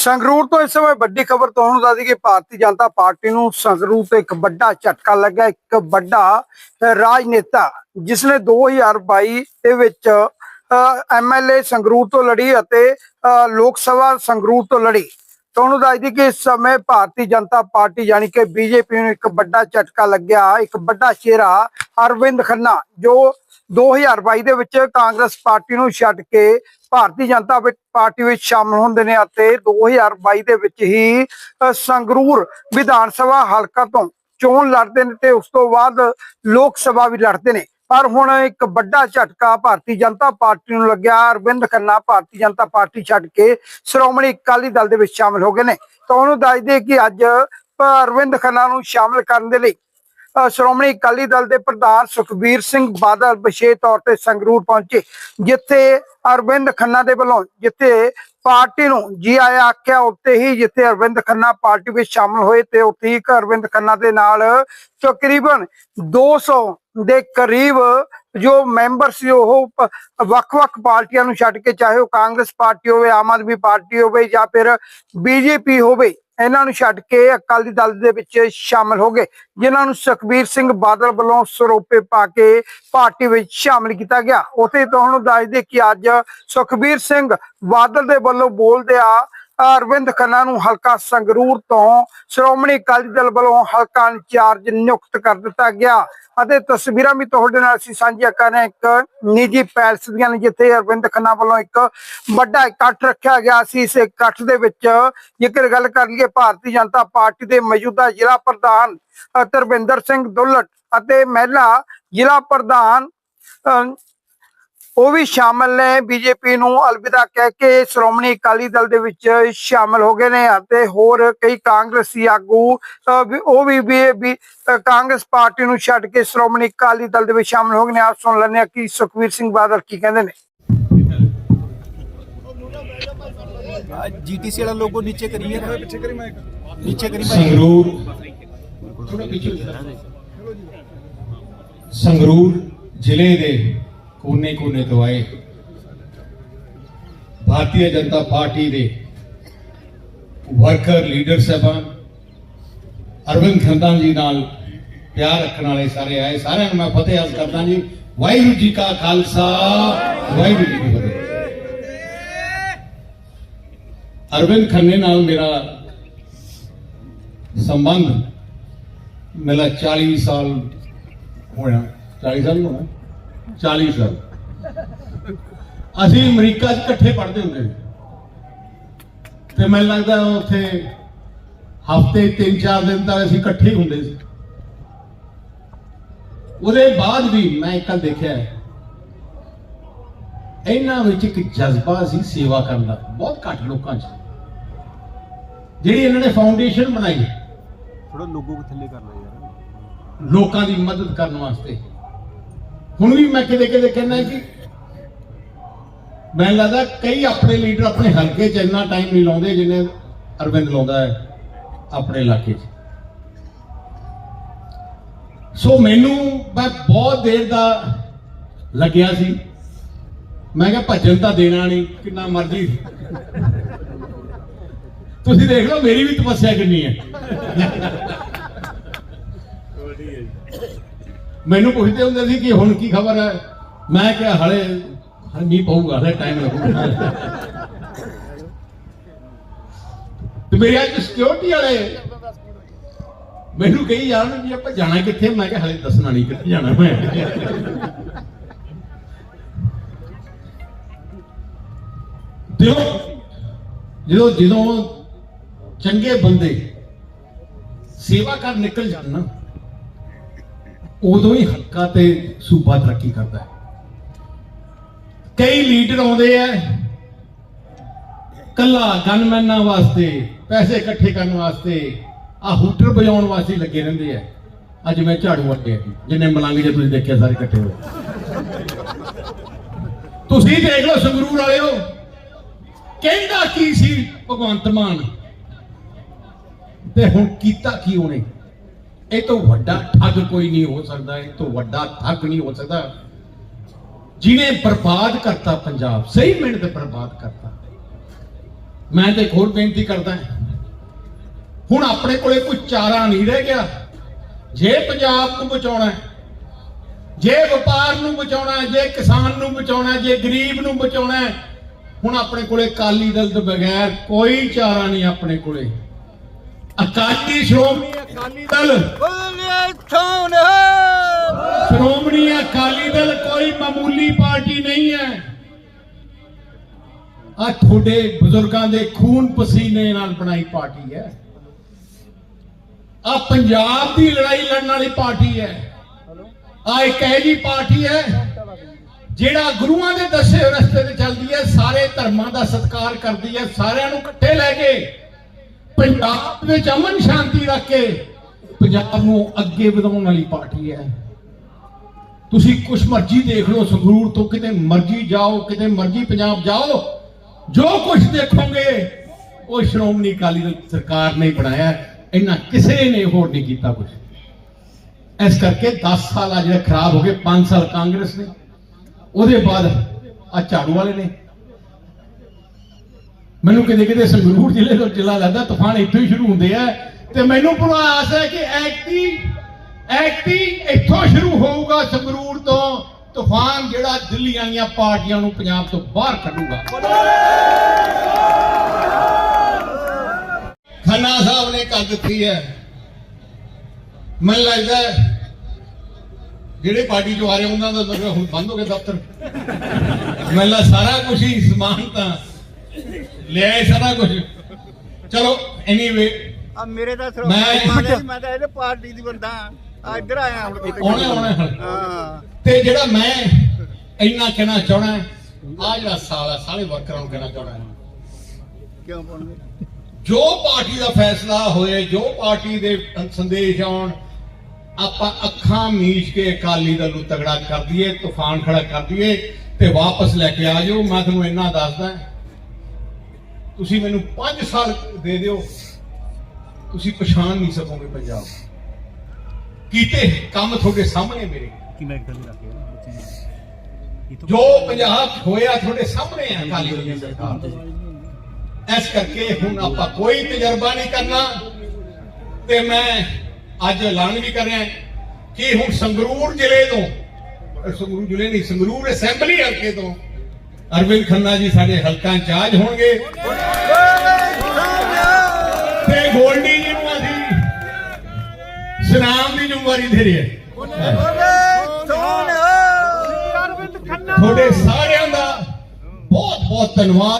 ਸੰਗਰੂਰ ਤੋਂ ਇਸ ਸਮੇਂ ਵੱਡੀ ਖਬਰ ਤੁਹਾਨੂੰ ਦੱਸ ਦਈਏ ਕਿ ਭਾਰਤੀ ਜਨਤਾ ਪਾਰਟੀ ਨੂੰ ਸੰਗਰੂਰ ਤੋਂ ਇੱਕ ਵੱਡਾ ਝਟਕਾ ਲੱਗਾ ਇੱਕ ਵੱਡਾ ਅਹ, ਰਾਜਨੇਤਾ ਜਿਸ ਨੇ 2022 ਦੇ ਵਿੱਚ ਐਮਐਲਏ ਸੰਗਰੂਰ ਤੋਂ ਲੜੀ ਅਤੇ ਅਹ, ਲੋਕ ਸਭਾ ਸੰਗਰੂਰ ਤੋਂ ਲੜੀ। ਤੁਹਾਨੂੰ ਦੱਸ ਦਈਏ ਕਿ ਇਸ ਸਮੇਂ ਭਾਰਤੀ ਜਨਤਾ ਪਾਰਟੀ ਯਾਨੀ ਕਿ ਬੀਜੇਪੀ ਨੂੰ ਇੱਕ ਵੱਡਾ ਝਟਕਾ ਲੱਗਿਆ ਇੱਕ ਵੱਡਾ ਚਿਹਰਾ ਅਰਵਿੰਦ ਖੰਨਾ ਜੋ 2022 ਦੇ ਵਿੱਚ ਕਾਂਗਰਸ ਪਾਰਟੀ ਨੂੰ ਛੱਡ ਕੇ ਭਾਰਤੀ ਜਨਤਾ ਪਾਰਟੀ ਵਿੱਚ ਸ਼ਾਮਲ ਹੁੰਦੇ ਨੇ ਅਤੇ 2022 ਦੇ ਵਿੱਚ ਹੀ ਸੰਗਰੂਰ ਵਿਧਾਨ ਸਭਾ ਹਲਕਾ ਤੋਂ ਚੋਣ ਲੜਦੇ ਨੇ ਤੇ ਉਸ ਤੋਂ ਬਾਅਦ ਲੋਕ ਸਭਾ ਵੀ ਲੜਦੇ ਨੇ। ਪਰ ਹੁਣ ਇੱਕ ਵੱਡਾ ਝਟਕਾ ਭਾਰਤੀ ਜਨਤਾ ਪਾਰਟੀ ਨੂੰ ਲੱਗਿਆ। ਅਰਵਿੰਦ ਖੰਨਾ ਭਾਰਤੀ ਜਨਤਾ ਪਾਰਟੀ ਛੱਡ ਕੇ ਸ਼੍ਰੋਮਣੀ ਅਕਾਲੀ ਦਲ ਦੇ ਵਿੱਚ ਸ਼ਾਮਲ ਹੋ ਗਏ ਨੇ। ਤਾਂ ਉਹਨੂੰ ਦੱਸ ਕਿ ਅੱਜ ਅਰਵਿੰਦ ਖੰਨਾ ਨੂੰ ਸ਼ਾਮਲ ਕਰਨ ਦੇ ਲਈ ਸ਼੍ਰੋਮਣੀ ਅਕਾਲੀ ਦਲ ਦੇ ਪ੍ਰਧਾਨ ਸੁਖਬੀਰ ਸਿੰਘ ਬਾਦਲ ਵਿਸ਼ੇਸ਼ ਤੌਰ ਤੇ ਸੰਗਰੂਰ ਪਹੁੰਚੇ, ਜਿੱਥੇ ਅਰਵਿੰਦ ਖੰਨਾ ਦੇ ਵੱਲੋਂ, ਜਿੱਥੇ ਪਾਰਟੀ ਨੂੰ ਜੀ ਆਇਆ ਆਖਿਆ ਉੱਤੇ ਹੀ ਜਿੱਥੇ ਅਰਵਿੰਦ ਖੰਨਾ ਪਾਰਟੀ ਵਿੱਚ ਸ਼ਾਮਲ ਹੋਏ ਤੇ ਉੱਥੇ ਹੀ ਅਰਵਿੰਦ ਖੰਨਾ ਦੇ ਨਾਲ ਤਕਰੀਬਨ 200 ਦੇ ਕਰੀਬ ਜੋ ਮੈਂਬਰ ਸੀ, ਉਹ ਵੱਖ-ਵੱਖ ਪਾਰਟੀਆਂ ਨੂੰ ਛੱਡ ਕੇ, ਚਾਹੇ ਉਹ ਕਾਂਗਰਸ ਪਾਰਟੀ ਹੋਵੇ, ਆਮ ਆਦਮੀ ਪਾਰਟੀ ਹੋਵੇ ਜਾਂ ਫਿਰ ਬੀਜੇਪੀ ਹੋਵੇ ਇਹਨਾਂ ਨੂੰ ਛੱਡ ਕੇ ਅਕਾਲੀ ਦਲ ਦੇ ਵਿੱਚ ਸ਼ਾਮਲ ਹੋ ਗਏ, ਜਿਨ੍ਹਾਂ ਨੂੰ ਸੁਖਬੀਰ ਸਿੰਘ ਬਾਦਲ ਵੱਲੋਂ ਸਰੋਪੇ ਪਾ ਕੇ ਪਾਰਟੀ ਵਿੱਚ ਸ਼ਾਮਲ ਕੀਤਾ ਗਿਆ। ਉਥੇ ਤੁਹਾਨੂੰ ਦੱਸ ਦੇ ਕਿ ਅੱਜ ਸੁਖਬੀਰ ਸਿੰਘ ਬਾਦਲ ਦੇ ਵੱਲੋਂ ਬੋਲਦਿਆਂ ਅਰਵਿੰਦ ਖੰਨਾ ਨੂੰ ਹਲਕਾ ਸੰਗਰੂਰ ਤੋਂ ਸ਼੍ਰੋਮਣੀ ਅਕਾਲੀ ਦਲ ਵੱਲੋਂ ਹਲਕਾ ਇੰਚਾਰਜ ਨਿਯੁਕਤ ਕਰ ਦਿੱਤਾ ਗਿਆ ਅਤੇ ਤਸਵੀਰਾਂ ਵੀ ਤੁਹਾਡੇ ਨਾਲ ਅਸੀਂ ਸਾਂਝੀਆਂ ਕਰ ਰਹੇ ਇੱਕ ਨਿੱਜੀ ਪੈਲਸ ਦੀਆਂ ਨੇ ਜਿੱਥੇ ਅਰਵਿੰਦ ਖੰਨਾ ਵੱਲੋਂ ਇੱਕ ਵੱਡਾ ਇਕੱਠ ਰੱਖਿਆ ਗਿਆ ਸੀ। ਇਸ ਇਕੱਠ ਦੇ ਵਿੱਚ ਜੇਕਰ ਗੱਲ ਕਰ ਲਈਏ ਭਾਰਤੀ ਜਨਤਾ ਪਾਰਟੀ ਦੇ ਮੌਜੂਦਾ ਜ਼ਿਲ੍ਹਾ ਪ੍ਰਧਾਨ ਅ, ਧਰਮਿੰਦਰ ਸਿੰਘ ਦੁੱਲਟ ਅਤੇ ਮਹਿਲਾ ਜ਼ਿਲ੍ਹਾ ਪ੍ਰਧਾਨ ਅ, ਉਹ ਵੀ ਸ਼ਾਮਲ ਨੇ ਬੀਜੇਪੀ ਨੂੰ ਅਲਵਿਦਾ ਕਹਿ ਕੇ ਸ਼੍ਰੋਮਣੀ ਅਕਾਲੀ ਦਲ ਦੇ ਵਿੱਚ ਸ਼ਾਮਲ ਹੋ ਗਏ ਨੇ ਅਤੇ ਹੋਰ ਕਈ ਕਾਂਗਰਸੀ ਆਗੂ ਅ, ਵੀ- ਉਹ ਵੀ ਵੀ- ਵੀ ਅ, ਕਾਂਗਰਸ ਪਾਰਟੀ ਨੂੰ ਛੱਡ ਕੇ ਸ਼੍ਰੋਮਣੀ ਅਕਾਲੀ ਦਲ ਦੇ ਵਿੱਚ ਸ਼ਾਮਲ ਹੋ ਗਏ ਨੇ ਆਪ ਸੁਣ ਲੈਂਦੇ ਹਾਂ ਕਿ ਸੁਖਵੀਰ ਸਿੰਘ ਬਾਦਲ ਕੀ ਕਹਿੰਦੇ ਨੇ जीटीसी वाला लोगो नीचे करिए नीचे करी माइक नीचे करी माइक ਸੰਗਰੂਰ ਥੋੜਾ ਪਿੱਛੇ ਸੰਗਰੂਰ ਜ਼ਿਲ੍ਹੇ ਦੇ ਕੋਨੇ-ਕੋਨੇ ਤੋਂ ਆਏ ਭਾਰਤੀ ਜਨਤਾ ਪਾਰਟੀ ਦੇ ਵਰਕਰ ਲੀਡਰ ਸਾਹਿਬਾਨ, ਅਰਵਿੰਦ ਖੰਦਾਂ ਜੀ ਨਾਲ ਪਿਆਰ ਰੱਖਣ ਵਾਲੇ ਸਾਰੇ ਆਏ। ਸਾਰਿਆਂ ਨੂੰ ਮੈਂ ਫਤਿਹ ਅਰਜ਼ ਕਰਦਾ ਜੀ। ਵਾਹਿਗੁਰੂ ਜੀ ਕਾ ਖਾਲਸਾ, ਵਾਹਿਗੁਰੂ ਜੀ ਕੀ ਫਤਿਹ। ਅਰਵਿੰਦ ਖੰਨੇ ਨਾਲ ਮੇਰਾ ਸੰਬੰਧ ਮੇਰਾ 40 ਸਾਲ ਹੋਇਆ। 40 ਸਾਲ ਹੋਣਾ। 40 ਸਾਲ। ਅਸੀਂ ਅਮਰੀਕਾ 'ਚ ਇਕੱਠੇ ਪੜ੍ਹਦੇ ਹੁੰਦੇ। ਸੀ ਤੇ ਮੈਨੂੰ ਲੱਗਦਾ ਉੱਥੇ ਹਫ਼ਤੇ 3-4 ਦਿਨ ਤੱਕ ਅਸੀਂ ਇਕੱਠੇ ਹੁੰਦੇ ਸੀ। ਉਹਦੇ ਬਾਅਦ ਵੀ ਮੈਂ ਇੱਕ ਦੇਖਿਆ ਇਹਨਾਂ ਵਿੱਚ ਇੱਕ ਜਜ਼ਬਾ ਸੀ ਸੇਵਾ ਕਰਨ ਦਾ ਬਹੁਤ ਘੱਟ ਲੋਕਾਂ 'ਚ। ਜਿਹੜੀ ਇਹਨਾਂ ਨੇ ਫਾਊਂਡੇਸ਼ਨ ਬਣਾਈ। ਥੋੜਾ ਲੋਕਾਂ ਦੀ ਮਦਦ ਕਰਨ ਵਾਸਤੇ। ਹੁਣ ਵੀ ਮੈਂ ਕਿਤੇ ਕਿਤੇ ਕਹਿੰਦਾ ਕਿ ਮੈਨੂੰ ਲੱਗਦਾ ਕਈ ਆਪਣੇ ਲੀਡਰ ਆਪਣੇ ਹਲਕੇ 'ਚ ਇੰਨਾ ਟਾਈਮ ਨਹੀਂ ਲਾਉਂਦੇ ਜਿੰਨੇ ਅਰਵਿੰਦ ਲਾਉਂਦਾ ਹੈ ਆਪਣੇ ਇਲਾਕੇ 'ਚ। ਸੋ ਮੈਨੂੰ ਮੈਂ ਬਹੁਤ ਦੇਰ ਦਾ ਲੱਗਿਆ ਸੀ। ਮੈਂ ਕਿਹਾ ਭੱਜਣ ਤਾਂ ਦੇਣਾ ਨਹੀਂ, ਕਿੰਨਾ ਮਰਜ਼ੀ। ਤੁਸੀਂ ਦੇਖ ਲਓ ਮੇਰੀ ਵੀ ਤਪੱਸਿਆ ਕਿੰਨੀ ਹੈ। ਮੈਨੂੰ ਪੁੱਛਦੇ ਹੁੰਦੇ ਸੀ ਕਿ ਹੁਣ ਕੀ ਖਬਰ ਹੈ? ਮੈਂ ਕਿਹਾ, ਹਲੇ ਮੀਂਹ ਪਊਗਾ, ਹਲੇ ਟਾਈਮ ਲੱਗੂਗਾ ਤੇ ਮੇਰੇ ਅੱਜ ਸਿਕਿਉਰਿਟੀ ਵਾਲੇ ਮੈਨੂੰ ਕਹੀ ਜਾਣ ਵੀ ਆਪਾਂ ਜਾਣਾ ਕਿੱਥੇ? ਮੈਂ ਕਿਹਾ, ਹਲੇ ਦੱਸਣਾ ਨਹੀਂ ਕਿੱਥੇ ਜਾਣਾ ਮੈਂ। ਦਿਓ ਜਦੋਂ ਜਦੋਂ ਚੰਗੇ ਬੰਦੇ ਸੇਵਾ ਕਰ ਨਿਕਲ ਜਾਣ ਨਾ ਉਦੋਂ ਹੀ ਹੱਕਾ ਤੇ ਸੂਬਾ ਤਰੱਕੀ ਕਰਦਾ ਹੈ। ਕਈ ਲੀਡਰ ਆਉਂਦੇ ਆ ਕੱਲਾ ਗਨਮੈਨਾਂ ਵਾਸਤੇ, ਪੈਸੇ ਇਕੱਠੇ ਕਰਨ ਵਾਸਤੇ ਆ ਹੂਟਰ ਵਜਾਉਣ ਵਾਸਤੇ ਲੱਗੇ ਰਹਿੰਦੇ ਆ। ਅੱਜ ਮੈਂ ਝਾੜੂ ਅੱਗੇ ਜਿੰਨੇ ਮਲੰਗ ਜੇ ਤੁਸੀਂ ਦੇਖਿਆ ਸਾਰੇ ਇਕੱਠੇ ਹੋਏ ਤੁਸੀਂ ਦੇਖ ਲਓ ਸੰਗਰੂਰ ਵਾਲਿਓ, ਕਹਿੰਦਾ ਕੀ ਸੀ ਭਗਵੰਤ ਮਾਨ? ਤੇ ਹੁਣ ਕੀਤਾ ਕੀ ਉਹਨੇ? ਇਹ ਤੋਂ ਵੱਡਾ ਠੱਗ ਕੋਈ ਨਹੀਂ ਹੋ ਸਕਦਾ, ਇਹ ਤੋਂ ਵੱਡਾ ਠੱਗ ਨਹੀਂ ਹੋ ਸਕਦਾ। ਜਿਹਨੇ ਬਰਬਾਦ ਕਰਤਾ ਪੰਜਾਬ, ਸਹੀ ਮਿੰਟ ਤੇ ਬਰਬਾਦ ਕਰਤਾ। ਮੈਂ ਤੇ ਇੱਕ ਹੋਰ ਬੇਨਤੀ ਕਰਦਾ ਹੁਣ ਆਪਣੇ ਕੋਲੇ ਕੋਈ ਚਾਰਾ ਨਹੀਂ ਰਹਿ ਗਿਆ। ਜੇ ਪੰਜਾਬ ਨੂੰ ਬਚਾਉਣਾ ਜੇ ਵਪਾਰ ਨੂੰ ਬਚਾਉਣਾ ਜੇ ਕਿਸਾਨ ਨੂੰ ਬਚਾਉਣਾ ਜੇ ਗਰੀਬ ਨੂੰ ਬਚਾਉਣਾ ਹੁਣ ਆਪਣੇ ਕੋਲੇ ਅਕਾਲੀ ਦਲ ਤੋਂ ਬਗੈਰ ਕੋਈ ਚਾਰਾ ਨਹੀਂ ਆਪਣੇ ਕੋਲੇ। ਅਕਾਲੀ ਸ਼੍ਰੋਮਣੀ ਅਕਾਲੀ ਦਲ। ਸ਼੍ਰੋਮਣੀ ਅਕਾਲੀ ਦਲ ਕੋਈ ਮਾਮੂਲੀ ਪਾਰਟੀ ਨਹੀਂ ਹੈ। ਆ ਤੁਹਾਡੇ ਬਜ਼ੁਰਗਾਂ ਦੇ ਖੂਨ ਪਸੀਨੇ ਨਾਲ ਬਣਾਈ ਪਾਰਟੀ ਹੈ। ਆ ਪੰਜਾਬ ਦੀ ਲੜਾਈ ਲੜਨ ਵਾਲੀ ਪਾਰਟੀ ਹੈ। ਆ ਇੱਕ ਇਹ ਜੀ ਪਾਰਟੀ ਹੈ ਜਿਹੜਾ ਗੁਰੂਆਂ ਦੇ ਦੱਸੇ ਰਸਤੇ ਤੇ ਚੱਲਦੀ ਹੈ ਸਾਰੇ ਧਰਮਾਂ ਦਾ ਸਤਿਕਾਰ ਕਰਦੀ ਹੈ ਸਾਰਿਆਂ ਨੂੰ ਇਕੱਠੇ ਲੈ ਕੇ ਪੰਜਾਬ ਵਿੱਚ ਅਮਨ ਸ਼ਾਂਤੀ ਰੱਖ ਕੇ ਪੰਜਾਬ ਨੂੰ ਅੱਗੇ ਵਧਾਉਣ ਵਾਲੀ ਪਾਰਟੀ ਹੈ। ਤੁਸੀਂ ਕੁਛ ਮਰਜ਼ੀ ਦੇਖ ਲਓ, ਸੰਗਰੂਰ ਤੋਂ ਕਿਤੇ ਮਰਜ਼ੀ ਜਾਓ, ਕਿਤੇ ਮਰਜ਼ੀ ਪੰਜਾਬ ਜਾਓ, ਜੋ ਕੁਝ ਦੇਖੋਗੇ, ਉਹ ਸ਼੍ਰੋਮਣੀ ਅਕਾਲੀ ਦਲ ਸਰਕਾਰ ਨੇ ਬਣਾਇਆ ਇਹਨਾਂ ਕਿਸੇ ਨੇ ਹੋਰ ਨਹੀਂ ਕੀਤਾ ਕੁਝ ਇਸ ਕਰਕੇ 10 ਸਾਲ ਆ ਜਿਹੜੇ ਖਰਾਬ ਹੋ ਗਏ 5 ਸਾਲ ਕਾਂਗਰਸ ਨੇ, ਉਹਦੇ ਬਾਅਦ ਆ ਝਾੜੂ ਵਾਲੇ ਨੇ। ਮੈਨੂੰ ਕਿਤੇ ਕਿਤੇ ਸੰਗਰੂਰ ਜ਼ਿਲ੍ਹੇ ਤੋਂ ਜ਼ਿਲ੍ਹਾ ਲੱਗਦਾ, ਤੂਫਾਨ ਇੱਥੋਂ ਹੀ ਸ਼ੁਰੂ ਹੁੰਦੇ ਆ। ਤੇ ਮੈਨੂੰ ਪੂਰਾ ਆਸ ਹੈ ਕਿ ਐਕਟੀ ਐਕਟੀ ਇੱਥੋਂ ਸ਼ੁਰੂ ਹੋਊਗਾ ਸੰਗਰੂਰ ਤੋਂ। ਤੂਫਾਨ ਜਿਹੜਾ ਦਿੱਲੀ ਵਾਲੀਆਂ ਪਾਰਟੀਆਂ ਨੂੰ ਪੰਜਾਬ ਤੋਂ ਬਾਹਰ ਕੱਢੂਗਾ। ਖੰਨਾ ਸਾਹਿਬ ਨੇ ਕਰ ਦਿੱਤੀ ਹੈ। ਮੈਨੂੰ ਲੱਗਦਾ ਜਿਹੜੇ ਪਾਰਟੀ ਚੋਂ ਆ ਰਹੇ ਉਹਨਾਂ ਦਾ ਮਤਲਬ ਹੁਣ ਬੰਦ ਹੋ ਗਿਆ ਦਫ਼ਤਰ। ਮੈਨੂੰ ਸਾਰਾ ਕੁਝ ਹੀ ਸਮਾਨ ਤਾਂ ਲਿਆਏ ਸਾਰਾ ਕੁਝ ਚਲੋ ਐਨੀਵੇ ਆ ਮੇਰੇ ਤਾਂ ਸਿਰ ਮੈਂ- ਮੈਂ ਤਾਂ ਇਹਦੇ ਪਾਰਟੀ ਦੀ ਬੰਦਾ। ਆ ਇੱਧਰ ਆਇਆ ਹੁਣ ਆਉਣੇ ਹੁਣ। ਹਾਂ। ਤੇ ਜਿਹੜਾ ਮੈਂ ਇੰਨਾ ਕਹਿਣਾ ਚਾਹਣਾ ਆ ਜਿਹੜਾ ਸਾਲ ਹੈ ਸਾਰੇ ਵਰਕਰਾਂ ਨੂੰ ਕਹਿਣਾ ਚਾਹਣਾ ਕਿਉਂ ਪਾਉਣਗੇ ਜੋ ਪਾਰਟੀ ਦਾ ਫੈਸਲਾ ਹੋਏ ਜੋ ਪਾਰਟੀ ਦੇ ਸੰਦੇਸ਼ ਆਉਣ ਆਪਾਂ ਅੱਖਾਂ ਮੀਚ ਕੇ ਅਕਾਲੀ ਦਲ ਨੂੰ ਤਗੜਾ ਕਰ ਦਈਏ ਤੂਫਾਨ ਖੜਾ ਕਰ ਦਈਏ ਤੇ ਵਾਪਸ ਲੈ ਕੇ ਆ ਜਾਓ। ਮੈਂ ਤੁਹਾਨੂੰ ਇੰਨਾ ਦੱਸਦਾ ਤੁਸੀਂ ਮੈਨੂੰ 5 ਸਾਲ ਦੇ ਦਿਓ। ਤੁਸੀਂ ਪਛਾਣ ਨਹੀਂ ਸਕੋਗੇ ਪੰਜਾਬ। ਕੀਤੇ ਕੰਮ ਤੁਹਾਡੇ ਸਾਹਮਣੇ ਮੇਰੇ। ਜੋ। ਪੰਜਾਬ ਹੋਇਆ ਤੁਹਾਡੇ ਸਾਹਮਣੇ ਆ ਦਲ ਦੀ ਸਰਕਾਰ ਦੇ ਇਸ ਕਰਕੇ ਹੁਣ ਆਪਾਂ ਕੋਈ ਤਜਰਬਾ ਨਹੀਂ ਕਰਨਾ। ਤੇ ਮੈਂ ਅੱਜ ਐਲਾਨ ਵੀ ਕਰ ਰਿਹਾ ਕਿ ਹੁਣ ਸੰਗਰੂਰ ਜ਼ਿਲ੍ਹੇ ਤੋਂ ਸੰਗਰੂਰ ਜ਼ਿਲ੍ਹੇ ਨਹੀਂ ਸੰਗਰੂਰ ਅਸੈਂਬਲੀ ਹਲਕੇ ਤੋਂ ਅਰਵਿੰਦ ਖੰਨਾ ਜੀ ਸਾਡੇ ਹਲਕਾ ਇੰਚਾਰਜ ਹੋਣਗੇ। ਤੇ ਗੋਲਡੀ ਜੀ ਨੂੰ ਅਸੀਂ ਸਨਾਮ ਦੀ ਜ਼ਿੰਮੇਵਾਰੀ ਦੇ ਰਹੇ ਹਾਂ। ਤੁਹਾਡੇ ਸਾਰਿਆਂ ਦਾ ਬਹੁਤ ਬਹੁਤ ਧੰਨਵਾਦ।